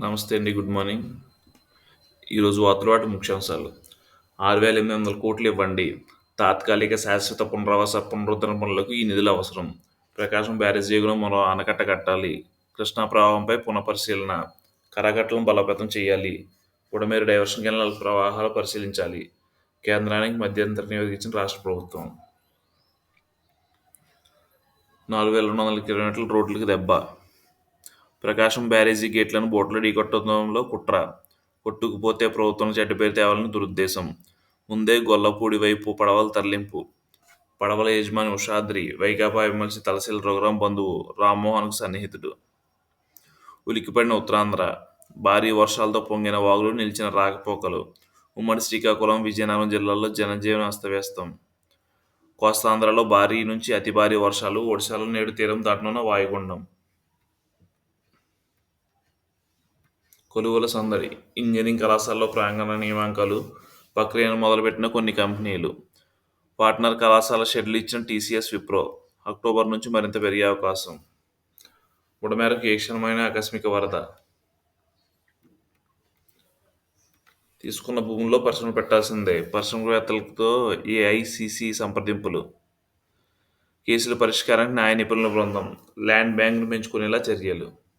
నమస్తే అండి good morning. ఈరోజు వార్తలవాటి ముఖ్యాంశాలు. ఆరు వేల ఎనిమిది వందల కోట్లు ఇవ్వండి. తాత్కాలిక శాశ్వత పునరావాస పునరుద్ధరణ పనులకు ఈ నిధులు అవసరం. ప్రకాశం బ్యారేజీలో మరో ఆనకట్ట కట్టాలి. కృష్ణా ప్రవాహంపై పునఃపరిశీలన. కరకట్టలను బలోపేతం చేయాలి. ఉడమేరు డైవర్షన్ కెనాల ప్రవాహాలు పరిశీలించాలి. కేంద్రానికి మధ్యంతర నియోగించిన రాష్ట్ర ప్రభుత్వం. నాలుగు వేల రెండు వందల కిలోమీటర్ల రోడ్లకు దెబ్బ. ప్రకాశం బ్యారేజీ గేట్లను బోట్లు ఢీకొట్టడంలో కుట్ర. కొట్టుకుపోతే ప్రభుత్వం చెడ్డ పేరు తేవాలని దురుద్దేశం. ముందే గొల్లపూడి వైపు పడవల తరలింపు. పడవల యజమాని ఉషాద్రి వైకాపా ఎమ్మెల్సీ తలశీల రఘురాం బంధువు రామ్మోహన్కు సన్నిహితుడు. ఉలిక్కిపడిన ఉత్తరాంధ్ర. భారీ వర్షాలతో పొంగిన వాగులు నిలిచిన రాకపోకలు. ఉమ్మడి శ్రీకాకుళం విజయనగరం జిల్లాల్లో జనజీవనం అస్తవ్యస్తం. కోస్తాంధ్రలో భారీ నుంచి అతి భారీ వర్షాలు ఒడిశాలో నేడు తీరం దాటనున్న వాయుగుండం. కొలువుల సందడి ఇంజనీరింగ్ కళాశాలలో ప్రాంగణ నియామకాలు ప్రక్రియను మొదలుపెట్టిన కొన్ని కంపెనీలు. పార్ట్నర్ కళాశాల షెడ్యూల్ ఇచ్చిన టీసీఎస్ విప్రో అక్టోబర్ నుంచి మరింత పెరిగే అవకాశం. బుడమేరకు ఏ క్షణమైన ఆకస్మిక వరద? తీసుకున్న భూముల్లో పరిశ్రమ పెట్టాల్సిందే. పరిశ్రమవేత్తలతో ఏఐసిసి సంప్రదింపులు. కేసుల పరిష్కారానికి న్యాయ నిపుణుల బృందం. ల్యాండ్ బ్యాంక్ను పెంచుకునేలా చర్యలు.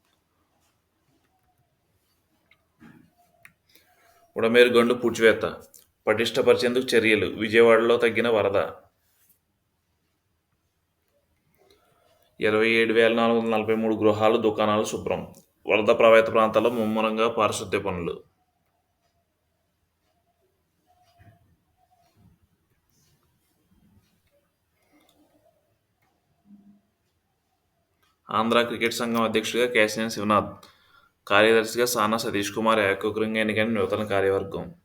ఉడమేరు గండు పూడ్చివేత. పటిష్టపరిచేందుకు చర్యలు. విజయవాడలో తగ్గిన వరద. ఇరవై ఏడు వేల నాలుగు వందల నలభై మూడు గృహాలు దుకాణాలు శుభ్రం. వరద ప్రభావిత ప్రాంతాల్లో ముమ్మరంగా పారిశుద్ధ్య పనులు. ఆంధ్ర క్రికెట్ సంఘం అధ్యక్షుడిగా కేశినేని శివనాథ్. కార్యదర్శిగా సానా సతీష్ కుమార్ ఏకగ్రంగా ఎన్నికైన నూతన కార్యవర్గం.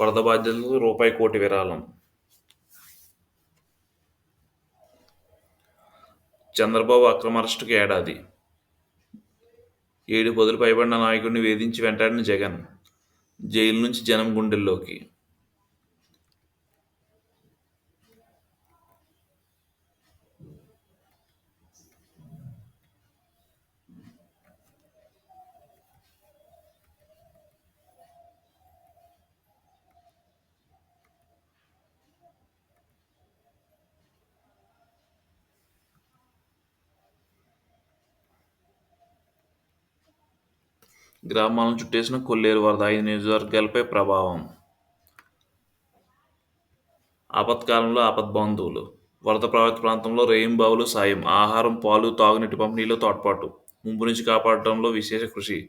వరద బాధ్యతలకు రూపాయి కోటి విరాళం. చంద్రబాబు అక్రమ అరెస్టుకు ఏడాది. ఏడు పదులు పైబడిన నాయకుడిని వేధించి వెంటాడిన జగన్. జైలు నుంచి జనం గుండెల్లోకి. గ్రామాలను చుట్టేసిన కొల్లేరు వరద ఐదు నియోజకవర్గాలపై ప్రభావం. ఆపత్కాలంలో ఆపద్బంధువులు. వరద ప్రభావిత ప్రాంతంలో రేయింబావులు సాయం ఆహారం పాలు తాగునీటి పంపిణీలో తోడ్పాటు ముంపు నుంచి కాపాడటంలో విశేష కృషి.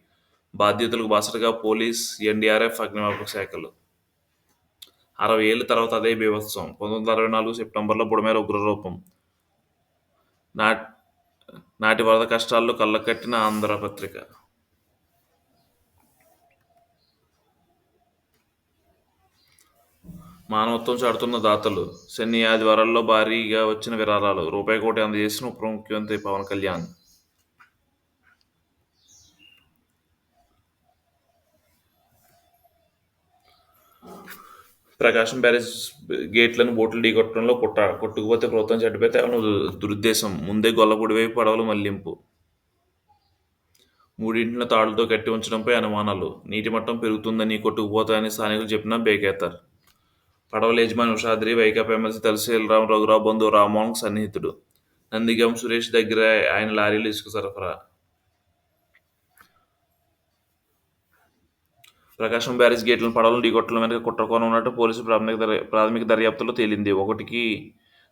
బాధ్యతలకు బాసటగా పోలీస్ ఎన్డీఆర్ఎఫ్ అగ్నిమాపక శాఖలు. అరవై ఏళ్ళ తర్వాత అదే బీభత్సం. పంతొమ్మిది వందల అరవై నాలుగు సెప్టెంబర్లో బుడమేర ఉగ్రరూపం. నాటి నాటి వరద కష్టాల్లో కళ్ళకట్టిన ఆంధ్ర మానవత్వం చాటుతున్న దాతలు శని ఆదివారాల్లో భారీగా వచ్చిన విరాళాలు రూపాయి కోటి అందజేసిన ఉప ముఖ్యమంత్రి పవన్ కళ్యాణ్. ప్రకాశం బ్యారేజ్ గేట్లను బోట్లు ఢీకొట్టడంలో కుట్ట కొట్టుకుపోతే ప్రభుత్వం చెడ్డపోతే అవును దురుద్దేశం. ముందే గొల్లపూడి వైపు పడవలు మళ్ళింపు. మూడింటిన తాడులతో కట్టి ఉంచడంపై అనుమానాలు. నీటి మట్టం పెరుగుతుందని కొట్టుకుపోతాయని స్థానికులు చెప్పినా బేకేతారు పడవల యజమాని ఉషాద్రి వైకాపా ఎమ్మెల్సీ తలశీలరావు రఘురావు బంధు రామ్మోహన్ సన్నిహితుడు. నందిగం సురేష్ దగ్గర ఆయన లారీలు ఇసుక సరఫరా. ప్రకాశం బ్యారేజ్ గేట్లను పడవలను ఢీకొట్టడం వెనుక కుట్రకోణం ఉన్నట్టు పోలీసు ప్రాథమిక ప్రాథమిక దర్యాప్తులో తేలింది. ఒకటికి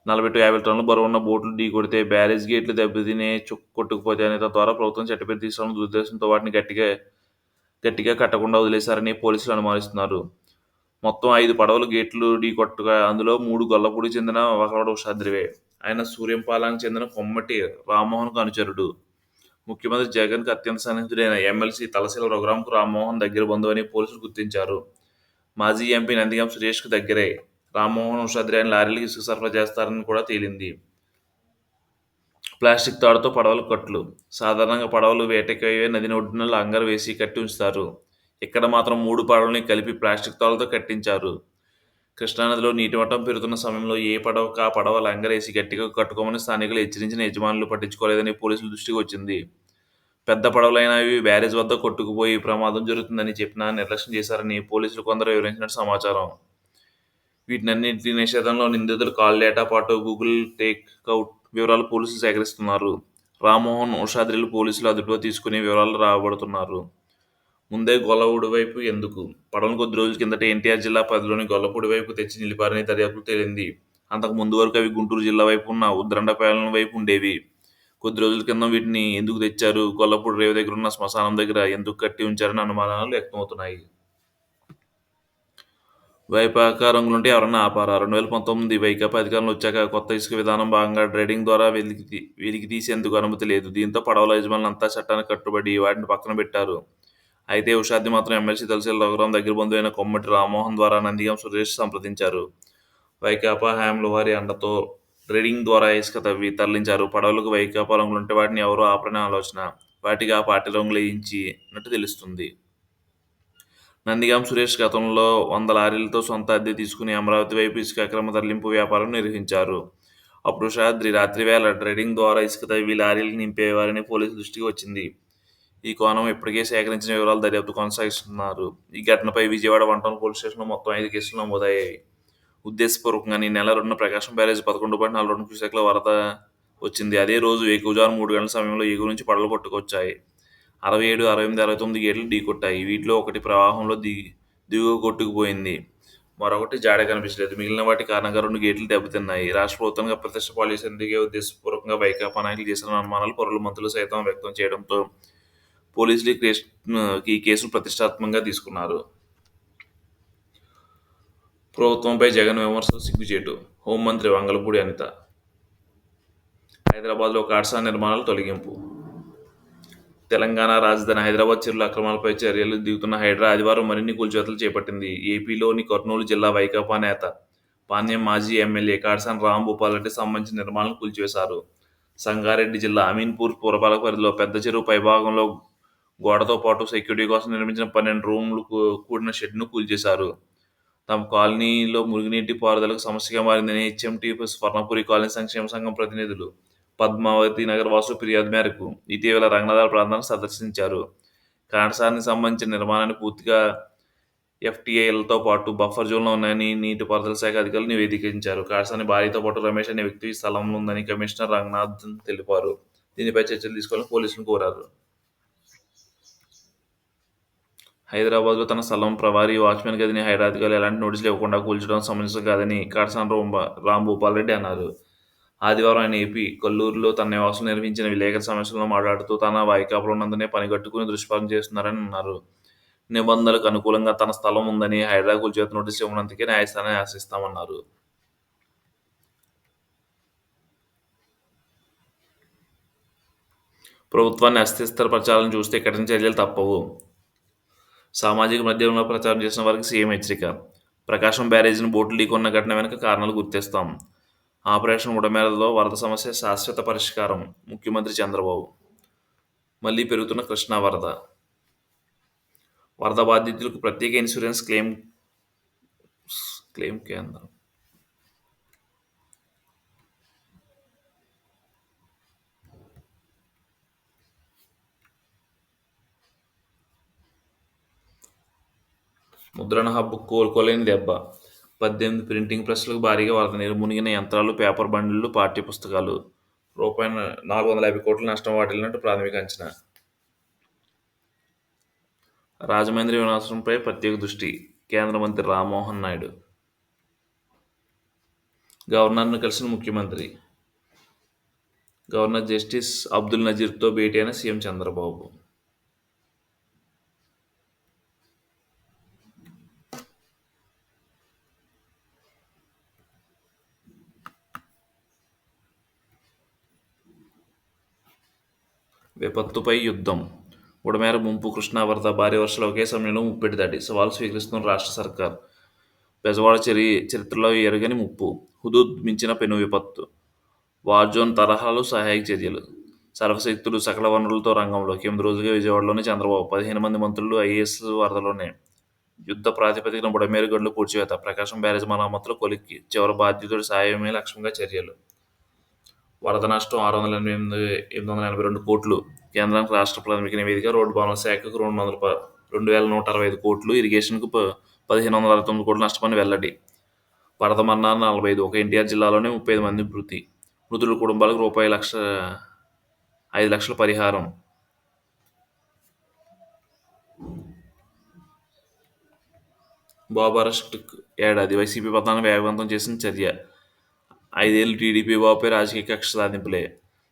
నలభై టు యాభై టన్నులు బరువు ఉన్న బోట్లు ఢీకొడితే బ్యారేజ్ గేట్లు దెబ్బతినే చుక్కు కొట్టుకుపోతే అనే ద్వారా ప్రభుత్వం చట్టపేరు తీసుకోవడం దురుద్దేశంతో వాటిని గట్టిగా గట్టిగా కట్టకుండా వదిలేశారని పోలీసులు అనుమానిస్తున్నారు. మొత్తం ఐదు పడవలు గేట్లు ఢీకొట్టగా అందులో మూడు గొల్లపూడికి చెందిన ఒకడు ఉషాద్రివే ఆయన సూర్యంపాలానికి చెందిన కొమ్మటి రామ్మోహన్కు అనుచరుడు. ముఖ్యమంత్రి జగన్కి అత్యంత సన్నిహితుడైన ఎమ్మెల్సీ తలశీల రఘురాంకు రామ్మోహన్ దగ్గర బంధువని పోలీసులు గుర్తించారు. మాజీ ఎంపీ నందిగం సురేష్కు దగ్గరే. రామ్మోహన్ ఉషాద్రి ఆయన లారీలకు ఇసుక సరఫరా చేస్తారని కూడా తేలింది. ప్లాస్టిక్ తాడుతో పడవలు కట్లు. సాధారణంగా పడవలు వేటకయ్యే నదిని ఒడ్డున లంగర్ వేసి కట్టి ఉంచుతారు. ఇక్కడ మాత్రం మూడు పడవల్ని కలిపి ప్లాస్టిక్ తాళ్ళతో కట్టించారు. కృష్ణానదిలో నీటి మట్టం పెరుగుతున్న సమయంలో ఏ పడవకు ఆ పడవ లంగరేసి గట్టిగా కట్టుకోమని స్థానికులు హెచ్చరించిన యజమానులు పట్టించుకోలేదని పోలీసుల దృష్టికి వచ్చింది. పెద్ద పడవలైనవి బ్యారేజ్ వద్ద కొట్టుకుపోయి ప్రమాదం జరుగుతుందని చెప్పినా నిర్లక్ష్యం చేశారని పోలీసులు కొందరు వివరించినట్టు సమాచారం. వీటినన్నింటి నిషేధంలో నిందితులు కాల్ డేటా పాటు గూగుల్ టేక్ అవుట్ వివరాలు పోలీసులు సేకరిస్తున్నారు. రామ్మోహన్ ఉషాద్రిలు పోలీసులు అదుపులో తీసుకుని వివరాలు రాబడుతున్నారు. ముందే గొల్లపూడి వైపు ఎందుకు? పడవను కొద్ది రోజుల కిందట ఎన్టీఆర్ జిల్లా పరిధిలోని గొల్లపూడి వైపు తెచ్చి నిలిపారని దర్యాప్తు తేలింది. అంతకు ముందు వరకు అవి గుంటూరు జిల్లా వైపు ఉన్న ఉద్దండపాలెం వైపు ఉండేవి. కొద్ది రోజుల కింద వీటిని ఎందుకు తెచ్చారు? గొల్లపూడి రేవు దగ్గర ఉన్న శ్మశానం దగ్గర ఎందుకు కట్టి ఉంచారని అనుమానాలు వ్యక్తమవుతున్నాయి. వైపాక రంగులుంటే ఎవరన్నా ఆపారా? రెండు వేల పంతొమ్మిది వైకాపా అధికారంలో వచ్చాక కొత్త ఇసుక విధానం భాగంగా డ్రైడింగ్ ద్వారా వెలికి తీ- వెలికి తీసేందుకు అనుమతి లేదు. దీంతో పడవల యజమానులంతా చట్టానికి కట్టుబడి వాటిని పక్కన పెట్టారు. అయితే ఉషాద్ది మాత్రం ఎమ్మెల్సీ తలసిల రఘురాం దగ్గర బంధువైన కొమ్మటి రామ్మోహన్ ద్వారా నందిగం సురేష్ సంప్రదించారు. వైకాపా హ్యామ్ల వారి అండతో రీడింగ్ ద్వారా ఇసుక తవ్వి తరలించారు. పడవలకు వైకాపా రంగులుంటే వాటిని ఎవరో ఆపరనే ఆలోచన వాటికి ఆ పార్టీ రంగులు వేయించినట్టు తెలుస్తుంది. నందిగాం సురేష్ గతంలో వంద లారీలతో సొంత అద్దె తీసుకుని అమరావతి వైపు ఇసుక అక్రమ తరలింపు వ్యాపారం నిర్వహించారు. అప్పుడు షాద్రి రాత్రి వేళ ట్రేడింగ్ ద్వారా ఇసుక తవ్వి లారీలు నింపేవారని పోలీసు దృష్టికి వచ్చింది. ఈ కోణం ఇప్పటికే సేకరించిన వివరాలు దర్యాప్తు కొనసాగిస్తున్నారు. ఈ ఘటనపై విజయవాడ వంటం పోలీస్ స్టేషన్లో మొత్తం ఐదు కేసులు నమోదయ్యాయి. ఉద్దేశపూర్వకంగా ఈ నెల రెండున ప్రకాశం బ్యారేజ్ పదకొండు పాయింట్ నలభై రెండు క్యూసెక్ల వరద వచ్చింది. అదే రోజు వేకువజాము మూడు గంటల సమయంలో ఎగువ నుంచి పడలు కొట్టుకొచ్చాయి అరవై ఏడు అరవై ఎనిమిది అరవై తొమ్మిది గేట్లు ఢీకొట్టాయి వీటిలో ఒకటి ప్రవాహంలో దిగి దిగువ కొట్టుకుపోయింది. మరొకటి జాడ కనిపించలేదు. మిగిలిన వాటి కారణంగా రెండు గేట్లు దెబ్బతిన్నాయి. రాష్ట్ర ప్రభుత్వంగా ప్రతిష్ట పాలసీ దిగే ఉద్దేశపూర్వకంగా వైకాపా నాయకులు చేసిన అనుమానాలు పౌరుల మంత్రులు సైతం వ్యక్తం చేయడంతో పోలీసులు ఈ కేసును ప్రతిష్టాత్మకంగా తీసుకున్నారు. ప్రభుత్వంపై జగన్ విమర్శలు సిగ్గుచేటు. హోంమంత్రి వంగలపూడి అనిత. హైదరాబాద్లో కాట్సా నిర్మాణాలు తొలగింపు. తెలంగాణ రాజధాని హైదరాబాద్ చెరువుల అక్రమాలపై చర్యలు దిగుతున్న హైడ్రా ఆదివారం మరిన్ని కూల్చివేతలు చేపట్టింది. ఏపీలోని కర్నూలు జిల్లా వైకాపా నేత పాణ్యం మాజీ ఎమ్మెల్యే కాడ్సాన్ రాంభూపాల్ రెడ్డి సంబంధించిన నిర్మాణాలను కూల్చివేశారు. సంగారెడ్డి జిల్లా అమీన్పూర్ పురపాలక పరిధిలో పెద్ద చెరువు పైభాగంలో గోడతో పాటు సెక్యూరిటీ కోసం నిర్మించిన పన్నెండు రూమ్లు కూడిన షెడ్ను కూల్చేశారు. తమ కాలనీలో మురుగునీటి పారుదలకు సమస్యగా మారిందని హెచ్ఎంటీ స్వర్ణపురి కాలనీ సంక్షేమ సంఘం ప్రతినిధులు పద్మావతి నగర్ వాసు ఫిర్యాదు మేరకు ఇటీవల రంగనాథ ప్రాంతాన్ని సందర్శించారు. కాండసానికి సంబంధించిన నిర్మాణాన్ని పూర్తిగా ఎఫ్టీఐలతో పాటు బఫర్ జోన్లో ఉన్నాయని నీటిపారుదల శాఖ అధికారులు నివేదించారు కాటసాని భార్యతో పాటు రమేష్ అనే వ్యక్తి స్థలంలో ఉందని కమిషనర్ రంగనాథ్ తెలిపారు. దీనిపై చర్చలు తీసుకోవాలని పోలీసులను కోరారు. హైదరాబాద్లో తన స్థలం ప్రవారీ వాచ్మెన్ గదిని హైదరాబాద్లో ఎలాంటి నోటీసులు ఇవ్వకుండా కూల్చడం సమంజసం కాదని కాడసాని రాంబ- రాంభూపాల్ రెడ్డి అన్నారు. ఆదివారం ఆయన ఏపీ కొల్లూరులో తన నివాసం నిర్వహించిన విలేకరుల సమస్యలను మాట్లాడుతూ తన వైకాపులో ఉన్నందునే పనిగట్టుకుని దుష్పాలన చేస్తున్నారని అన్నారు. నిబంధనలకు అనుకూలంగా తన స్థలం ఉందని హైదరాబాద్ కూల్చేత నోటీసు ఇవ్వనందుకే న్యాయస్థానాన్ని ఆశిస్తామన్నారు ప్రభుత్వాన్ని అస్థిరపరచాలని చూస్తే కఠిన చర్యలు తప్పవు. సామాజిక మాధ్యమంలో ప్రచారం చేసిన వారికి సీఎం హెచ్చరిక. ప్రకాశం బ్యారేజీని బోట్లు ఢీకొన్న ఘటన వెనుక కారణాలు గుర్తిస్తాం. ఆపరేషన్ ఉడమేరలో వరద సమస్య శాశ్వత పరిష్కారం ముఖ్యమంత్రి చంద్రబాబు. మళ్ళీ పెరుగుతున్న కృష్ణా వరద. వరద బాధితులకు ప్రత్యేక ఇన్సూరెన్స్ క్లెయిమ్ క్లెయిమ్ కేంద్రం. ముద్రణ హబ్బు కోలుకోలేని దెబ్బ. పద్దెనిమిది ప్రింటింగ్ ప్రెస్లకు భారీగా వరద నీరు మునిగిన యంత్రాలు పేపర్ బండిలు పాఠ్య పుస్తకాలు రూపాయి నాలుగు వందల యాభై కోట్ల నష్టం వాటిల్లినట్టు ప్రాథమిక అంచనా. రాజమండ్రి వినాశనంపై ప్రత్యేక దృష్టి కేంద్ర మంత్రి రామ్మోహన్ నాయుడు. గవర్నర్ను కలిసిన ముఖ్యమంత్రి. గవర్నర్ జస్టిస్ అబ్దుల్ నజీర్తో భేటీ అయిన సీఎం చంద్రబాబు. విపత్తుపై యుద్ధం. ఉడమేర ముంపు కృష్ణా వరద భారీ వర్షాలు ఒకే సమయంలో ముప్పెటి దాటి సవాల్ స్వీకరిస్తున్న రాష్ట్ర సర్కార్. బెజవాడ చరి చరిత్రలో ఎరగని ముప్పు. హుదూద్ మించిన పెను విపత్తు. వార్జోన్ తరహాలు సహాయక చర్యలు. సర్వశక్తులు సకల వనరులతో రంగంలోకి ఎనిమిది రోజులుగా విజయవాడలోనే చంద్రబాబు పదిహేను మంది మంత్రులు ఐఏఎస్ వరదలోనే. యుద్ధ ప్రాతిపదికన బుడమేరు గడ్లు పూడ్చివేత. ప్రకాశం బ్యారేజ్ మరమ్మతులు కొలిక్కి. చివరి బాధ్యతుడి సాయమే లక్ష్యంగా చర్యలు. వరద నష్టం ఆరు వందల ఎనిమిది ఎనిమిది వందల ఎనభై రెండు కోట్లు. కేంద్రానికి రాష్ట్ర ప్రాథమిక నివేదిక రోడ్డు భవన శాఖకు రెండు వందల రెండు వేల నూట అరవై ఐదు కోట్లు ఇరిగేషన్కు ప- పదిహేను వందల అరవై తొమ్మిది కోట్లు నష్టమని వెల్లడి. వరద మరణాలు నలభై ఐదు ఒక ఎన్టీఆర్ జిల్లాలోనే ముప్పై ఐదు మంది మృతి. మృతుల కుటుంబాలకు రూపాయి లక్ష ఐదు లక్షల పరిహారం. బాబు అరెస్ట్ ఏడాది వైసీపీ పథకాన్ని వేగవంతం చేసిన చర్య. ఐదేళ్ళు టీడీపీ బాబుపై రాజకీయ కక్ష సాధింపులే.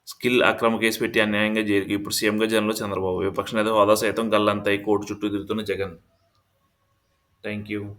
స్కిల్ అక్రమ కేసు పెట్టి అన్యాయంగా జైలుకి ఇప్పుడు సీఎంగా జనంలో చంద్రబాబు. విపక్ష నేత హోదా సైతం గల్లంతై కోర్టు చుట్టూ తిరుగుతున్న జగన్. Thank you